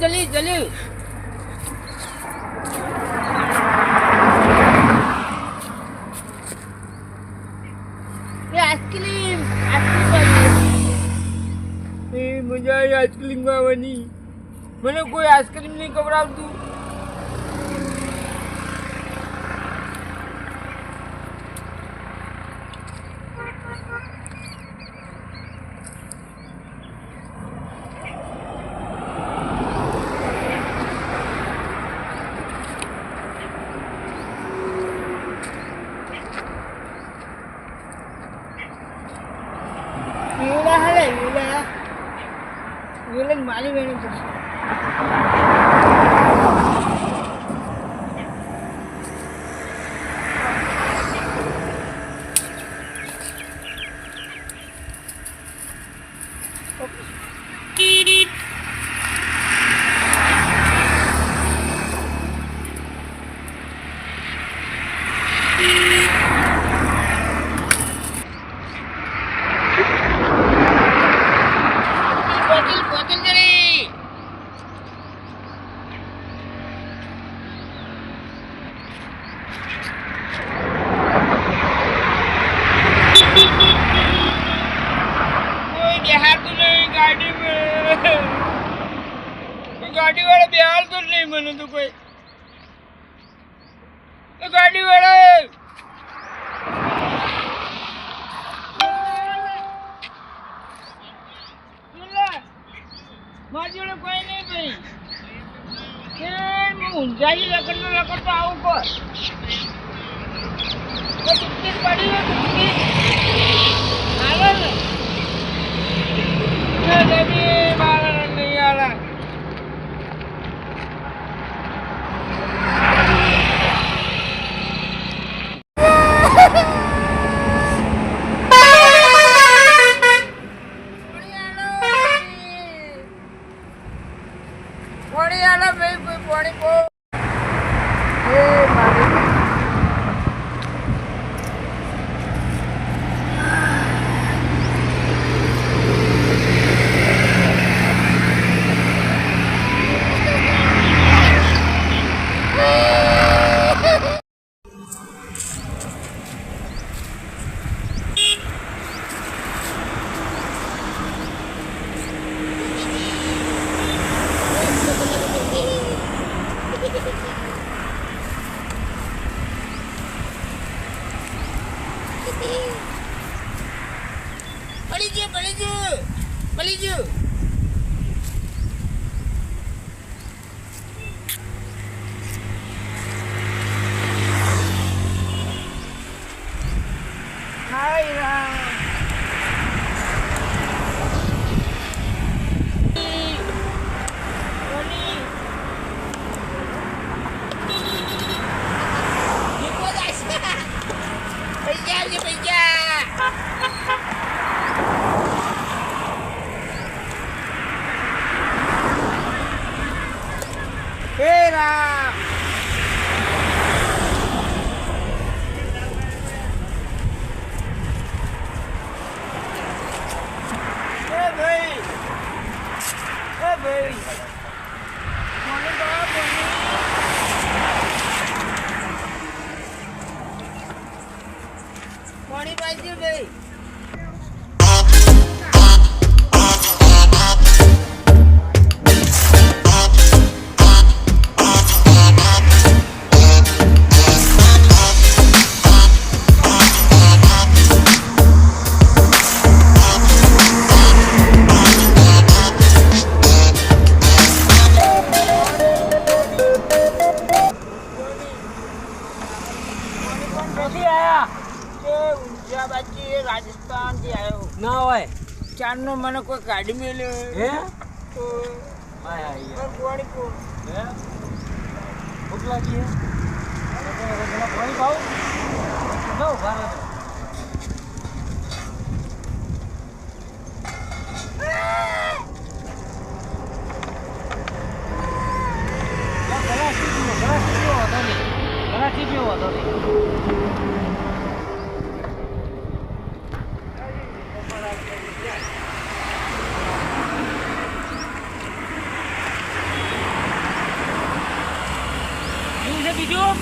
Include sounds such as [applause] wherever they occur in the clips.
જલ્દી જલ્દી. Ice cream ice cream મજા આવી આઈસ્ક્રીમ ખાવાની મને કોઈ આઈસ્ક્રીમ નહીં ખવડાવતું. વિવલા હાલે વિવલા વિવલા મારી વેણી છે બોટલ બોટલ જરી કોઈ બેહાતું નહીં ગાડીમાં ગાડી વાળા બેહારતો જ નહીં મને તો કોઈ એ ગાડી વાળો મારી જોડે કોઈ નહીં ભાઈ. ઊંઝાઈ લકડતો આવું કર. તો ટિકિટ પડી હોય હાલો ને એ જમી મારા નહીં હાલા પાણી આલો ભાઈ કોઈ પાણી પો એ મારી પડી ગયું પડી ગયું ચારનો મને કોઈ કાઢી મેલ્યો હે? તો હાય હાય પણ પાણી પો હે? ભૂખ લાગી હે? તો પેલા પાણી પાઉં જાઓ પીવો ગલાસી પીવો વાંધો નહીં. ગલાસી પીવો વાંધો નહીં બીજું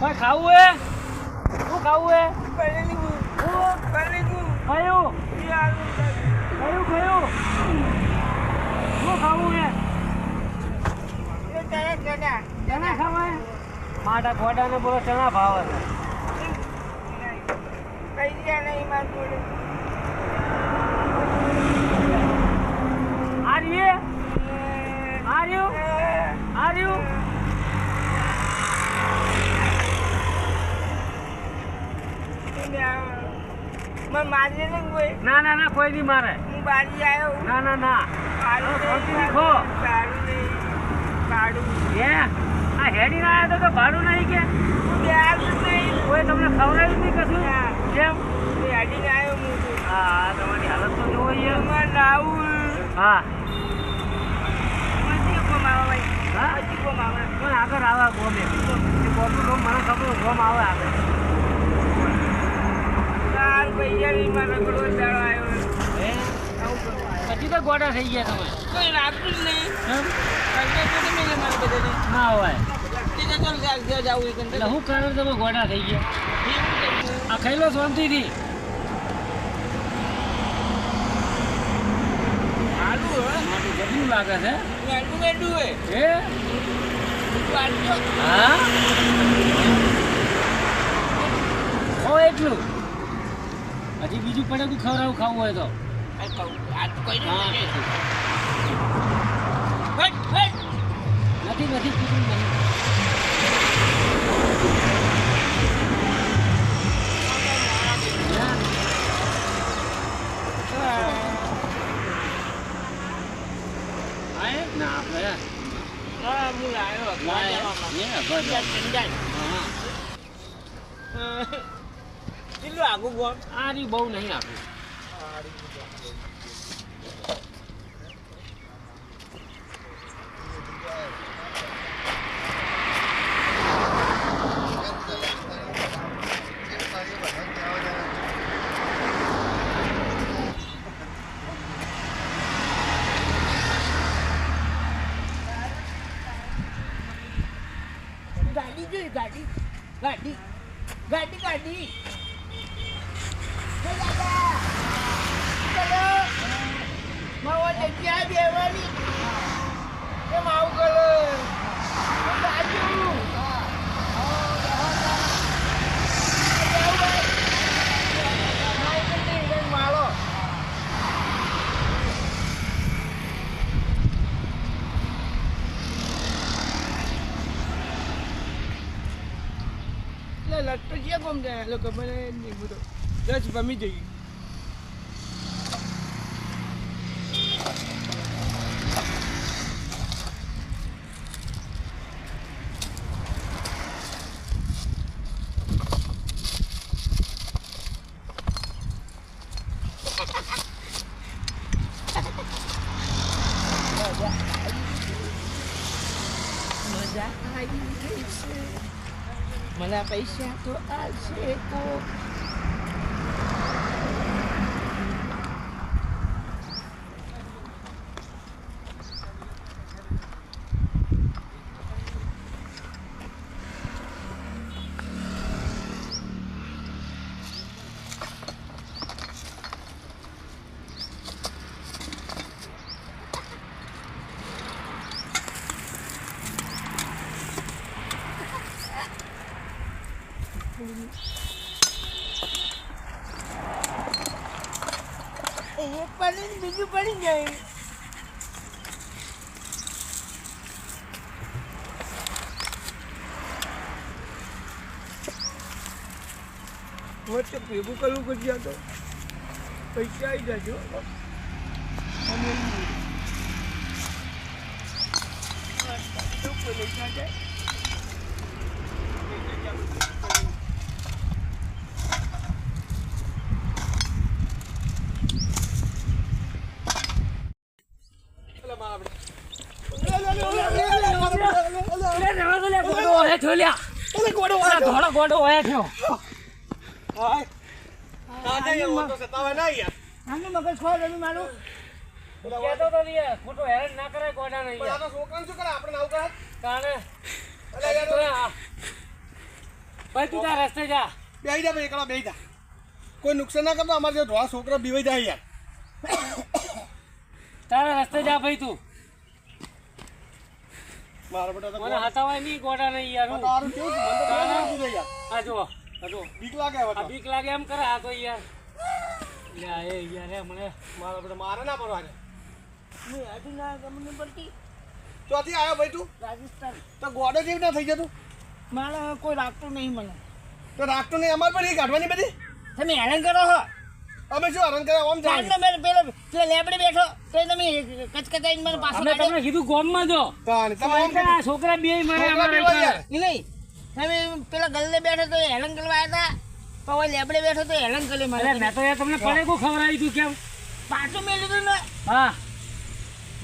કઈ ખાવું હે શું ખાવું હે પરેલી ગુ હું પરેલી ગુ કયું યાર કયું કયું શું ખાવું હે એ ચણા ખાવા માટા ગોડાને બોલો ચણા ભાવે છે. પૈસા નહીં માર જોડે આર્યુ આર્યુ આર્યુ મને મારી ને કોઈ ના ના ના કોઈ નહીં મારે. હું બારી આવ્યો ના ના ના. શાંતિ રાખો. કાળું નહીં કાળું હે? આ હેડી ના આવ્યા તો ભાડું નહીં કે? કોઈ તમને ખવડાવ્યું નહીં કશું? ના. કેમ? યાદીને આવ્યો હું તમારી હાલત તો જોવો યાર રાહુલ. હા. આગળ આવે ગોમે. ગોમ મને ખબર ગોમ આવે આગળ. હે? કરું તો ગોડા થઈ ગયા તમે. કોઈ રાખતું જ નહીં. ના હોય. શું કારણ તમે ગોડા થઈ ગયા? આ ખાઈ શાંતિથી. જબરું લાગે છે મેંડું મેંડું હે? હે હા? હો એટલું. હજી બીજું પડે તું ખવડાવું ખાવું હોય તો. આ કહું આ તો કોઈ હા. નહીં. હટ હટ. નથી નથી કીધું નહીં. હા. આય? ના [laughs] કેટલું આગું ગોમ આ રહ્યું બહુ નહીં આપ્યું ગાડી જોઈ ગાડી ગાડી ગાડી ગાડી હે દાદા ચલો માવા જગ્યા બેવાની કેમ આવું કરો એ બાજુ માળો એટલે લટતો છે કોમ જાય લોકો મને નહીં બધો દસ ભમી જઈ મજા આવી ગઈ છે મને પૈસા તો આવશે કોક એક પડી ને બીજું પડી જાય. વચ્ચે ભેગું કરવું કરજે તો પૈસા આવી જજો ના જાય ધોળો ગોડો હોય થયો આનું મગજ ખોલ એનું મારું કહેતો તો નહીં, ખોટો ના કરાય ગોડા નહીં તાણે અલે યાર, તો આ. ભાઈ તું તાર રસ્તે જા જા ભાઈ એકલા બેહી જા કોઈ નુકસાન ના કરતો અમારે જે ધોળા છોકરા બીવાઈ જાય યાર તારા રસ્તે જા ભાઈ તું. મારા બેટા મને હતાવાય નહીં ગોડા નહીં યાર તારું કેવું મને લાગી યાર. આ જો આ જો બીક લાગે હવે આ બીક લાગે એમ કરે આ તો યાર. લ્યા, એ યાર એ મને મારા બેટા મારે ના પડવા. હું હજુ ના ગમને પડતી? ચોથી આવ્યો ભાઈ તું? રાજસ્થાન. તો ગોડો જેવી ના થઈ જતું મારા કોઈ રાખતું નહીં મને. તો રાખતું નહીં અમારે પણ એ કાઢવાની બધી? તમે હેરાન કરો છો અમે શું હરણ કર્યા આમ જાય? મેં પેલો પેલો લેબડે બેઠો તો તમે કચકચાઈને મને પાછો અમે તમને કીધું ગોમમાં જો. તાણી તમે આમ એટલે આ છોકરા બે મારે અમારે નહીં તમે પેલા ગલ્લે બેઠો તો હેલન કરવા આવ્યા હતા તો હવે લેબડે બેઠો તો હેલન કરી મારે. મેં તો યાર તમને પડેકું ખવડાવી તું કેમ? પાછું મેં લીધું ને. હા.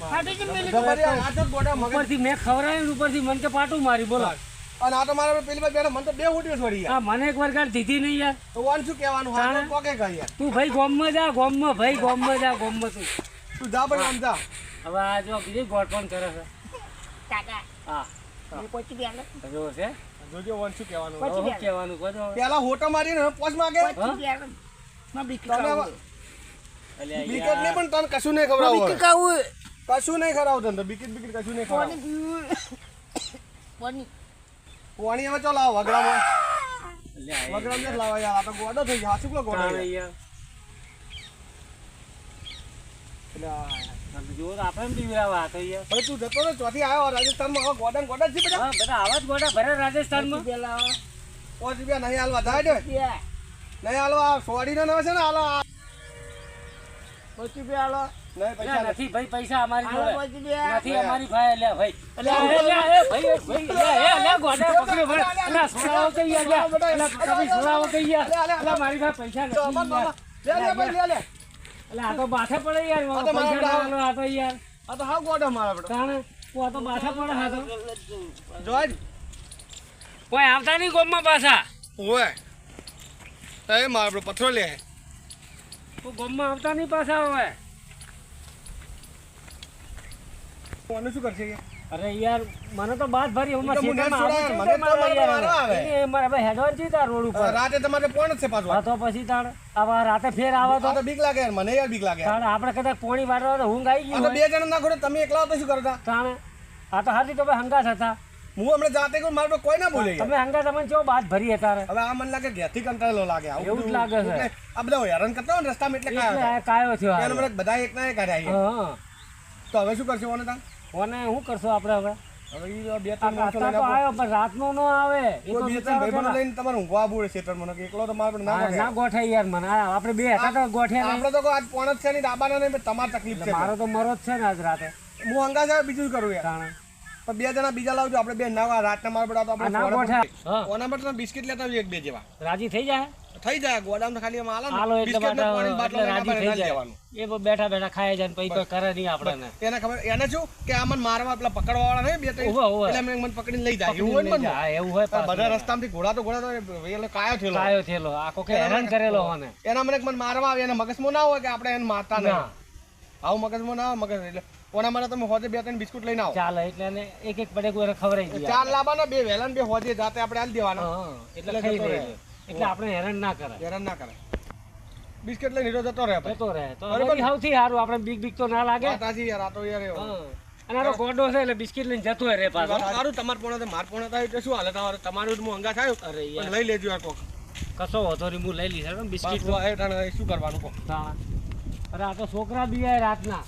પાછું જ મેં લીધું? તમારી આ હાથ ગોડા મગજ ઉપરથી મેં ખવરાયું ઉપરથી મને કે પાટું મારી બોલો. અને આ તો મારા પેલી બાજુ મને તો બે ઉઠ્યો છોડી આ હા મને એક વાર ગાળ દીધી નહીં યાર. તો વાન શું કહેવાનું? હા તો કોકે કહી યાર. તું ભાઈ ગોમમાં જા ગોમમાં ભાઈ ગોમમાં જા ગોમમાં તું. તું જા ભાઈ આમ જા. હવે આ જો બીજી ગોઠવણ કરે છે? કાકા. હા. જો છે. જોજો વાન શું કહેવાનું. શું કહેવાનું કહો પેલા હોટો મારીને પોચ માગે. પહોંચી ગયા માં બીક બિકેટ. નહીં પણ તને કશું નહીં બીક ખવડાવું ખાવું. કશું નહીં ખવડાવું તને તો બિકેટ બિકેટ કશું નહીં ખવડાવું પાણી હવે ચાલો આવો વગડામાં વગડામાં જ લાવા યાર આ તો ગોડો થઈ ગયો. હાચુકલો ગોડો રાજસ્થાન યાર. નથી ભાઈ પૈસા અમારી જોડે. નથી અમારી ભાઈ લે ભાઈ. અલ્યા, એ, ભાઈ, એ, ભાઈ, લે, એ, લે, ગોડા પકડ્યો ભાઈ. અલ્યા, સોડાઓ કઈ ગયા, લે. અલ્યા, તમે સોડાઓ કઈ ગયા. અલ્યા, મારી પાસે પૈસા નથી તો બાબા, યાર. લે લે ભાઈ લે લે. અલ્યા, આ તો બાથે પડે યાર તો મારા પૈસા ના બધા- આલો, આ તો યાર. આ તો હાવ ગોડા મારા બેટા તાણે આ તો બાથે પડે જોઈ. કોઈ આવતા નહીં ગોમમાં પાછા? ઓય. એ મારા પથરો લે. ગોમમાં આવતા નહીં પાછા હવે? કોને શું કરશે અરે યાર મને તો બાદ ભરી હું મને તો. આવે. એ મારે ભાઈ હેડવાનું છે તાર રોડ ઉપર. રાતે તમારે પોણ છે પાછો. તો પછી તાણ આવા રાતે ફેર આવા તો. તો બીક લાગે મને યાર બીક લાગે. તાણ આપણે કદાચ પોણી વાળવા તો ઊંઘ આવી ગઈ તો બે જણા ના ઘોડે તમે એકલા તો શું કરતા તાણ આ તો હાથી તો ભાઈ હંગાસ હતા. હું હમણાં જાતે કહું મારે કોઈ ના બોલે તમે હંગાત તમને જો બાદ ભરી હતા હવે આ મને લાગે ઘેરથી કંટાળો લાગે આવું એવું જ લાગે છે. આ બધા હેરાન કરતા હોય ને રસ્તામાં એટલે કાયો કાયો થયો મને બધા એક ના એક હારે હા. તો હવે શું કરશે ઓને તાન? કોને શું કરશો આપણે હવે? રાતનો નો આવે. તમારે ઊંઘવા પડે ખેતરમાં, નકર એકલો તો મારે ના ના ગોઠે યાર મને. આપણે બે હતા તો આપણે તો આજ પોણ જ છે ડાબાના નહીં પણ તકલીફ છે મારો તો મરો જ છે ને આજ રાતે. હું અંગાજા બીજું કરું યાર. પણ બે જણા બીજા લાવજો આપણે બે ના રાતના માર પડ્યા તો ના આપણે ઓના પર તમે બિસ્કિટ લેતા આવજો એક બે જેવા. રાજી થઈ જાય? થઈ જાય ગોડામ ખાલી આમ હાલે હાલો એટલે બિસ્કિટ પાણી બાટલો રાજી થઈ જવાનું એ બેઠા બેઠા ખાય જાય પછી કોઈ કરે નહીં આપણને. એને ખબર એને શું કે આ મને મારવા પેલા પકડવા વાળા નહીં બે. એટલે મને પકડીને લઈ જાય. એવું હોય ને એવું હોય પણ બધા રસ્તામાંથી ઘોડા તો ઘોડા તો એટલે કાયો થયેલો. કાયો થયેલો. આખો કે હેરાન કરેલો મને એના મને મને મારવા આવે એને મગજમાં ના હોય કે આપણે એને મારતા ના. આવું મગજમાં ના આવે મગજ એટલે ઓના મારા તમે હોજે બે ત્રણ બિસ્કુટ લઈને આવો. ચાલે એટલે એને એક એક પડે કોઈ ખવરાઈ ગયા ચાર લાવવાના બે વહેલા બે હોજે જાતે આપણે આલી દેવાના. હા, હા. એટલે ખાઈ લે એટલે આપણે હેરાન ના કરે હેરાન ના કરે બિસ્કિટ લઈને હીરો જતો રહે. જતો રહે. તો સૌથી સારું આપણે બીક બીક તો ના લાગે. તાજી યાર આ તો યાર એવું. હા. અને આ તો ગોડો છે એટલે બિસ્કિટ લઈને જતો રહે પાછો. સારું તમારે પોણા તો માર પોણા થાય એટલે શું હાલે તમારે? તમારું જ મોંઘા થાય અરે યાર. લઈ લેજો આ કોક. કશો વધો રી હું લઈ લીધા બિસ્કિટ તો શું કરવાનું કોક હા. અરે આ તો છોકરા બી આય રાતના.